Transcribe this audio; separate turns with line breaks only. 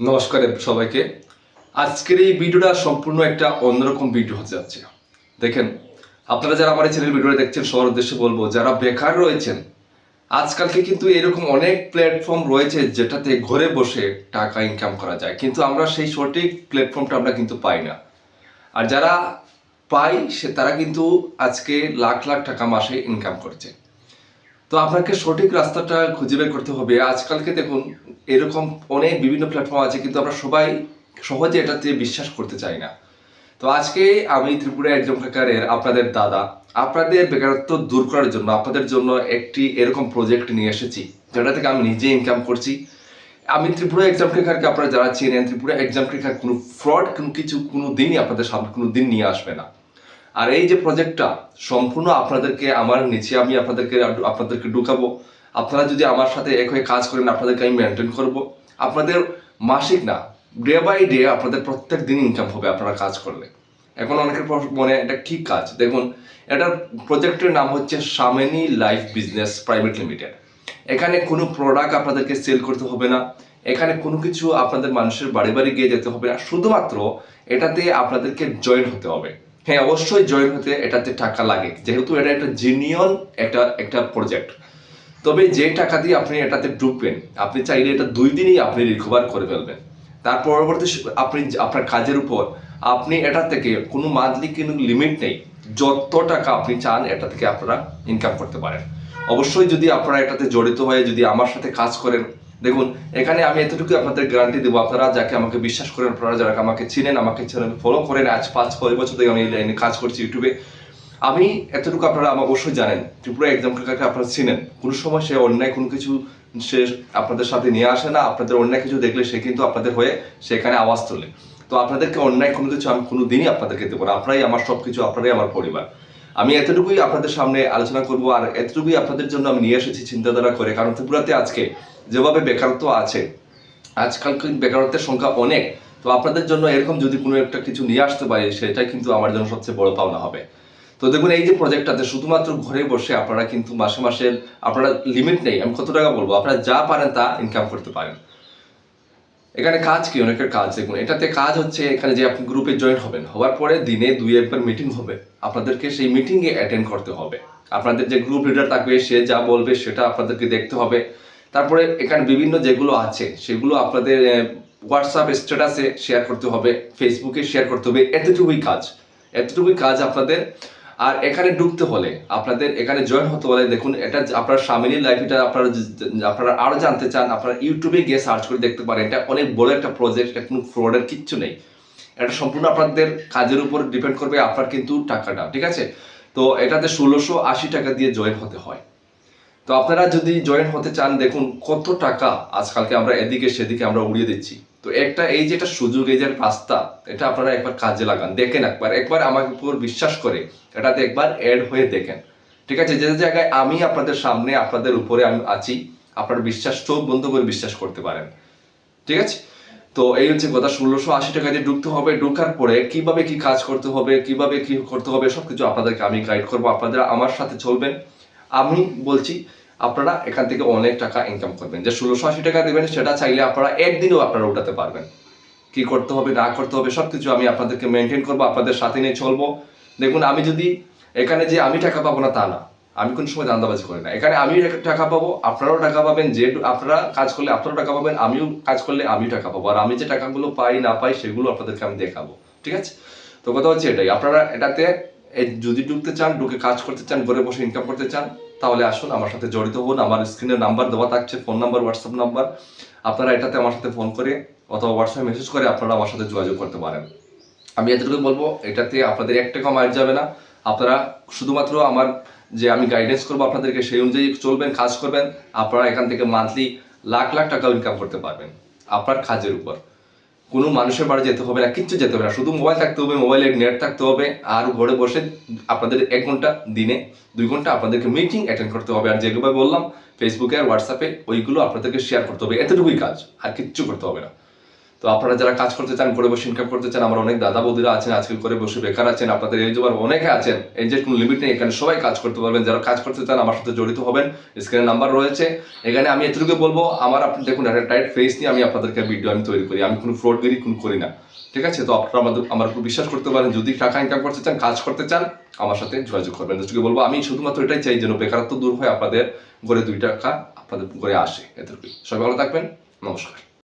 নমস্কার সবাইকে। আজকের এই ভিডিওটা সম্পূর্ণ একটা অন্যরকম ভিডিও হতে যাচ্ছে। দেখেন, আপনারা যারা আমার এই চ্যানেল ভিডিওটা দেখছেন, সবার উদ্দেশ্যে বলব, যারা বেকার রয়েছেন, আজকালকে কিন্তু এরকম অনেক প্ল্যাটফর্ম রয়েছে যেটাতে ঘরে বসে টাকা ইনকাম করা যায়। কিন্তু আমরা সেই সঠিক প্ল্যাটফর্মটা আমরা কিন্তু পাই না। আর যারা পাই, সে তারা কিন্তু আজকে লাখ লাখ টাকা মাসে ইনকাম করছে। তো আপনাকে সঠিক রাস্তাটা খুঁজে বের করতে হবে। আজকালকে দেখুন, এরকম অনেক বিভিন্ন প্ল্যাটফর্ম আছে, কিন্তু আমরা সবাই সহজে এটাতে বিশ্বাস করতে চাই না। তো আজকে আমি ত্রিপুরা একজন বেকারের আপনাদের দাদা, আপনাদের বেকারত্ব দূর করার জন্য, আপনাদের জন্য একটি এরকম প্রজেক্ট নিয়ে এসেছি, যেটা থেকে আমি নিজে ইনকাম করছি। আমি ত্রিপুরা এক্সাম ক্রেকারকে আপনারা যারা চেনেন, ত্রিপুরা এক্সাম ক্রেকার কোনো ফ্রড কোনো কিছু কোনো দিনই আপনাদের সামনে কোনো দিন নিয়ে আসবে না। আর এই যে প্রজেক্টটা সম্পূর্ণ আপনাদেরকে, আমার নিচে আমি আপনাদেরকে আপনাদেরকে ঢুকাবো। আপনারা যদি আমার সাথে এক হয়ে কাজ করেন, আপনাদেরকে আমি মেনটেন করব। আপনাদের মাসিক না ডে বাই ডে আপনাদের প্রত্যেক দিন ইনকাম হবে আপনারা কাজ করলে। এখন অনেকের মনে এটা কি কাজ? দেখুন এটার প্রজেক্টের নাম হচ্ছে সামেনি লাইফ বিজনেস প্রাইভেট লিমিটেড এখানে কোনো প্রোডাক্ট আপনাদেরকে সেল করতে হবে না। এখানে কোনো কিছু আপনাদের মানুষের বাড়ি বাড়ি গিয়ে যেতে হবে না। শুধুমাত্র এটাতে আপনাদেরকে জয়েন হতে হবে। হ্যাঁ অবশ্যই জয়েন হতে এটাতে টাকা লাগে। যেহেতু এটা একটা জিনিয়ন একটা একটা প্রজেক্ট তবে যে টাকা দিয়ে আপনি এটাতে ঢুকবেন, আপনি চাইলে এটা দুই দিনই আপনি রিকভার করে ফেলবেন। তার পরবর্তী আপনি আপনার কাজের উপর, আপনি এটা থেকে কোনো মান্থলি কোনো লিমিট নেই। যত টাকা আপনি চান, এটা থেকে আপনারা ইনকাম করতে পারেন। অবশ্যই যদি আপনারা এটাতে জড়িত হয়ে যদি আমার সাথে কাজ করেন দেখুন, এখানে আমি এতটুকু আপনাদের গ্যারান্টি দেবো। আপনারা যাকে আমাকে বিশ্বাস করেন, আপনারা যারা আমাকে চিনেন, আমাকে চ্যানেল ফলো করেন, আজ পাঁচ, ছয় বছর থেকে আমি এই লাইনে কাজ করছি ইউটিউবে আমি এতটুকু আপনারা আমার অবশ্যই জানেন। ত্রিপুরা এক্সাম কাকে আপনারা চিনেন? কোনো সময় সে অন্যায় কোনো কিছু সে আপনাদের সাথে নিয়ে আসে না, আপনাদের অন্যায় কিছু দেখলে সে কিন্তু আপনাদের হয়ে সেখানে আওয়াজ তোলে। তো আপনাদেরকে অন্যায় কোনো কিছু আমি কোনো দিনই আপনাদেরকে দেবো না। আপনারাই আমার সব কিছু আপনারাই আমার পরিবার। আমি এতটুকুই আপনাদের সামনে আলোচনা করব, আর এতটুকুই আপনাদের জন্য আমি নিয়ে এসেছি চিন্তাধারা করে। কারণ ত্রিপুরাতে আজকে যেভাবে বেকারত্ব আছে, আজকাল বেকারত্বের সংখ্যা অনেক। তো আপনাদের জন্য এরকম যদি কোনো একটা কিছু নিয়ে আসতে পারি, সেটাই কিন্তু আমার জন্য সবচেয়ে বড় পাওনা হবে। তো দেখুন, এই যে প্রজেক্টটাতে শুধুমাত্র ঘরে বসে আপনারা কিন্তু মাসে মাসে, আপনারা লিমিট নেই। আমি কত টাকা বলব? আপনারা যা পারেন তা ইনকাম করতে পারেন। এখানে কাজ কি? অনেকের কাজ। দেখুন, এটাতে কাজ হচ্ছে এখানে যে আপনি গ্রুপে জয়েন হবেন, হওয়ার পরে দিনে দুই একবার মিটিং হবে। আপনাদেরকে সেই মিটিংয়ে অ্যাটেন্ড করতে হবে। আপনাদের যে গ্রুপ লিডার থাকবে, সে যা বলবে, সেটা আপনাদেরকে দেখতে হবে। তারপরে এখানে বিভিন্ন যেগুলো আছে, সেগুলো আপনাদের হোয়াটসঅ্যাপ স্ট্যাটাসে শেয়ার করতে হবে ফেসবুকে শেয়ার করতে হবে, এতটুকুই কাজ। এতটুকুই কাজ আপনাদের। আর এখানে ঢুকতে হলে, আপনাদের এখানে জয়েন হতে হলে দেখুন, এটা আপনার স্বামীর লাইফ এটা আপনারা আপনারা আরও জানতে চান, আপনারা ইউটিউবে গিয়ে সার্চ করে দেখতে পারেন, এটা অনেক বড় একটা প্রজেক্ট এটা কোনো ফ্রডের কিচ্ছু নেই। এটা সম্পূর্ণ আপনাদের কাজের উপর ডিপেন্ড করবে আপনার কিন্তু টাকাটা, ঠিক আছে? তো এটাতে ষোলোশো আশি টাকা দিয়ে জয়েন হতে হয়। তো আপনারা যদি জয়েন হতে চান, দেখুন কত টাকা আজকালকে আমরা এদিকে সেদিকে আমরা উড়িয়ে দিচ্ছি। তো একটা এই যে একটা সুযোগ, এই যে রাস্তা, এটা আপনারা একবার কাজে লাগান, দেখেন একবার একবার আমার উপর বিশ্বাস করে এটাতে একবার অ্যাড হয়ে দেখেন। ঠিক আছে? যে জায়গায় আমি আপনাদের সামনে, আপনাদের উপরে আমি আছি, আপনার বিশ্বাস, চোখ বন্ধ করে বিশ্বাস করতে পারেন। ঠিক আছে? তো এই হচ্ছে কথা, ষোলোশো আশি টাকা দিয়ে ঢুকতে হবে, ঢুকার পরে কীভাবে কি কাজ করতে হবে, কীভাবে কি করতে হবে, সবকিছু আপনাদেরকে আমি গাইড করব, আপনারা আমার সাথে চলবেন। আমি বলছি আপনারা এখান থেকে অনেক টাকা ইনকাম করবেন। যে ষোলোশো আশি টাকা দেবেন, সেটা চাইলে আপনারা একদিনও আপনারা উঠাতে পারবেন। কি করতে হবে, না করতে হবে সব কিছু আমি আপনাদেরকে মেনটেন করব, আপনাদের সাথে নিয়ে চলবো। দেখুন, আমি যদি এখানে যে আমি টাকা পাবো না, তা না। আমি কোন সময় দান্দাবাজি করি না। এখানে আমি টাকা পাবো, আপনারাও টাকা পাবেন, যে আপনারা কাজ করলে আপনারাও টাকা পাবেন, আমিও কাজ করলে আমিও টাকা পাবো। আর আমি যে টাকাগুলো পাই, না পাই, সেগুলো আপনাদেরকে আমি দেখাবো। ঠিক আছে? তো কথা হচ্ছে এটাই। আপনারা এটাতে যদি ঢুকতে চান, ঢুকে কাজ করতে চান, ঘরে বসে ইনকাম করতে চান তাহলে আসুন, আমার সাথে জড়িত হন। আমার স্ক্রিনে নাম্বার দেওয়া থাকছে ফোন নাম্বার হোয়াটসঅ্যাপ নাম্বার আপনারা এটাতে আমার সাথে ফোন করে অথবা হোয়াটসঅ্যাপ মেসেজ করে আপনারা আমার সাথে যোগাযোগ করতে পারেন। আমি এতটুকু বলব, এটাতে আপনাদের এক টাকা মার যাবে না। আপনারা শুধুমাত্র আমার যে আমি গাইডেন্স করব আপনাদেরকে, সেই অনুযায়ী চলবেন, কাজ করবেন। আপনারা এখান থেকে মান্থলি লাখ লাখ টাকা ইনকাম করতে পারবেন, আপনার কাজের উপর। কোনো মানুষের বাড়ি যেতে হবে না, কিচ্ছু যেতে হবে না। শুধু মোবাইল থাকতে হবে মোবাইলের নেট থাকতে হবে, আর ঘরে বসে আপনাদের এক ঘণ্টা দিনে দুই ঘণ্টা আপনাদেরকে মিটিং অ্যাটেন্ড করতে হবে। আর যেগুলো বললাম ফেসবুকে আর হোয়াটসঅ্যাপে ওইগুলো আপনাদেরকে শেয়ার করতে হবে। এতটুকুই কাজ, আর কিচ্ছু করতে হবে না। তো আপনারা যারা কাজ করতে চান, করে বসে ইনকাম করতে চান, আমার অনেক দাদা বৌদিরা আছেন, আজকে করে বসে বেকার আছেন, আপনাদের এই জবার অনেকে আছেন, এই যে কোনো লিমিট নেই, এখানে সবাই কাজ করতে পারবেন। যারা কাজ করতে চান, আমার সাথে জড়িত হবেন স্ক্রিনে নাম্বার রয়েছে। এখানে আমি এতটুকু বলব, আমার আপনি দেখুন, একটা টাইট ফেস নিয়ে আমি আপনাদেরকে ভিডিও আমি তৈরি করি। আমি কোনো ফ্রডগিরি কোনো করি না। ঠিক আছে? তো আপনারা আমাদের, আমার উপর বিশ্বাস করতে পারেন, যদি টাকা ইনকাম করতে চান, কাজ করতে চান, আমার সাথে যোগাযোগ করবেন। যেটুকু বলব, আমি শুধুমাত্র এটাই চাই, যেন বেকারত্ব দূর হয়, আপনাদের ঘরে দুই টাকা আপনাদের ঘরে আসে। এতটুকুই। সবাই ভালো থাকবেন। নমস্কার।